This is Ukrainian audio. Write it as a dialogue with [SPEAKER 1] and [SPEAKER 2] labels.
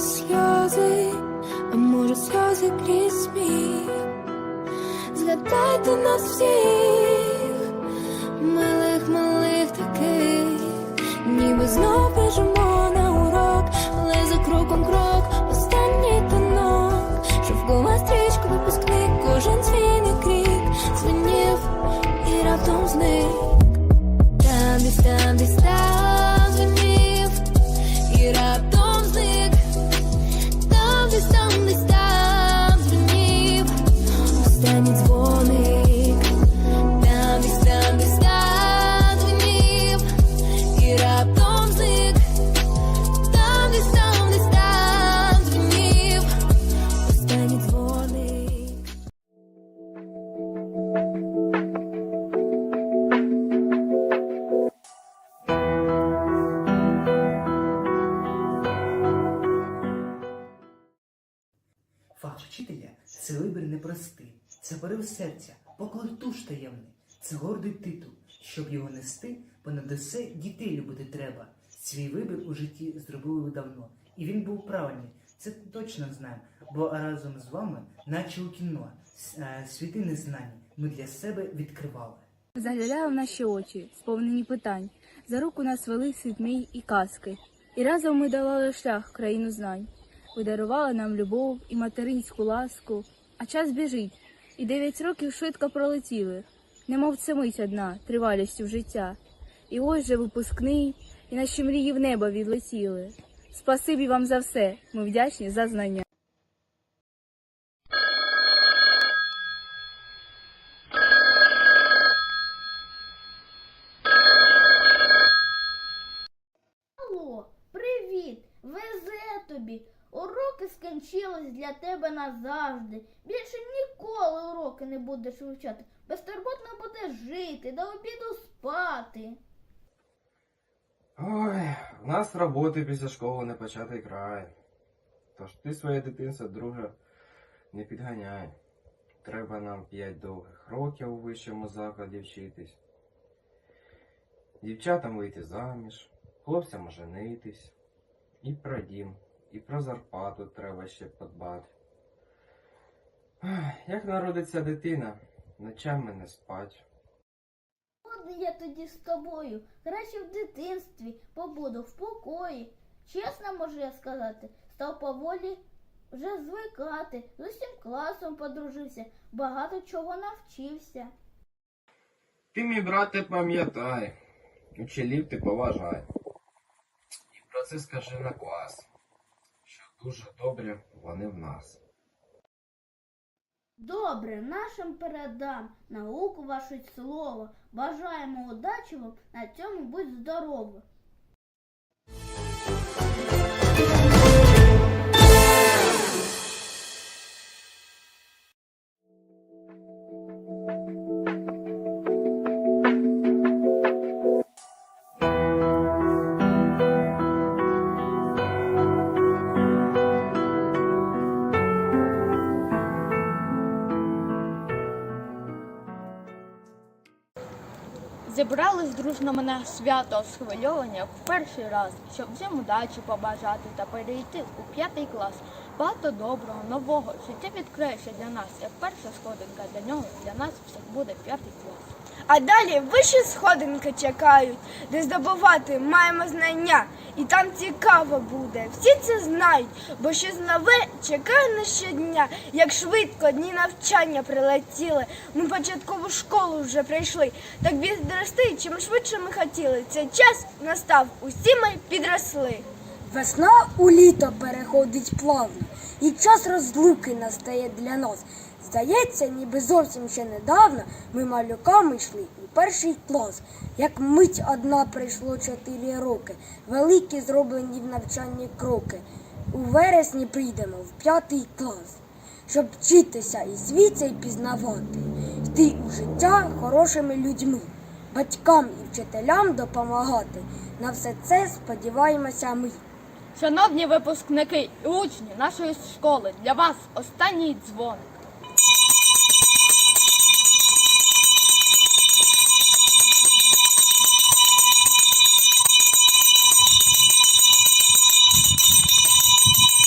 [SPEAKER 1] сльози, а може сльози крізь сміх. Згадайте нас всіх, милих, малих таких, ніби знов
[SPEAKER 2] Вчителя це вибір непростий, це порив серця, поклик душ таємний, це гордий титул. Щоб його нести, понад усе дітей любити треба. Свій вибір у житті зробили давно, і він був правильний. Це точно знаємо, бо разом з вами, наче у кіно, е, світи незнані, ми для себе відкривали.
[SPEAKER 3] Заглядала в наші очі, сповнені питань. За руку нас вели світ мій і казки. І разом ми долали шлях країну знань. Ви дарували нам любов і материнську ласку. А час біжить, і дев'ять років швидко пролетіли, немов це мить одна, тривалістю життя. І ось же випускний, і наші мрії в небо відлетіли. Спасибі вам за все, ми вдячні за знання.
[SPEAKER 4] Алло, привіт! Везе тобі! Уроки скінчились для тебе назавжди. Більше ніколи уроки не будеш вивчати. Безтурботно будеш жити, до обіду спати.
[SPEAKER 5] Ой, у нас роботи після школи не початий край. Тож ти своє дитинство, друже, не підганяй. Треба нам п'ять довгих років у вищому закладі вчитись. Дівчатам вийти заміж, хлопцям оженитись. І про дім, і про зарплату треба ще подбати. Як народиться дитина, ночами не спать.
[SPEAKER 4] От я тоді з тобою. Краще в дитинстві побуду в покої. Чесно можу я сказати, став поволі вже звикати. З усім класом подружився, багато чого навчився.
[SPEAKER 5] Ти, мій брате, пам'ятай, учителів ти поважай. І про це скажи на клас, дуже добре вони в нас.
[SPEAKER 4] Добре, нашим передам науку вашу слово. Бажаємо удачі вам, на цьому будь здорові.
[SPEAKER 6] Зібрались дружно мене свято схвильовані в перший раз, щоб всім удачі побажати та перейти у п'ятий клас. Багато доброго, нового життя відкриється для нас, як перша сходинка для нього, для нас всіх буде п'ятий клас.
[SPEAKER 7] А далі вищі сходинки чекають, де здобувати маємо знання, і там цікаво буде. Всі це знають, бо щось нове чекає на щодня. Як швидко дні навчання прилетіли. Ми початкову школу вже прийшли. Так відрости, чим швидше ми хотіли. Цей час настав, усі ми підросли.
[SPEAKER 8] Весна у літо переходить плавно, і час розлуки настає для нас. Здається, ніби зовсім ще недавно ми малюками йшли у перший клас. Як мить одна прийшло чотири роки, великі зроблені в навчанні кроки. У вересні прийдемо в п'ятий клас, щоб вчитися і світ цей пізнавати, йти у життя хорошими людьми, батькам і вчителям допомагати. На все це сподіваємося ми.
[SPEAKER 6] Шановні випускники і учні нашої школи, для вас останній дзвоник.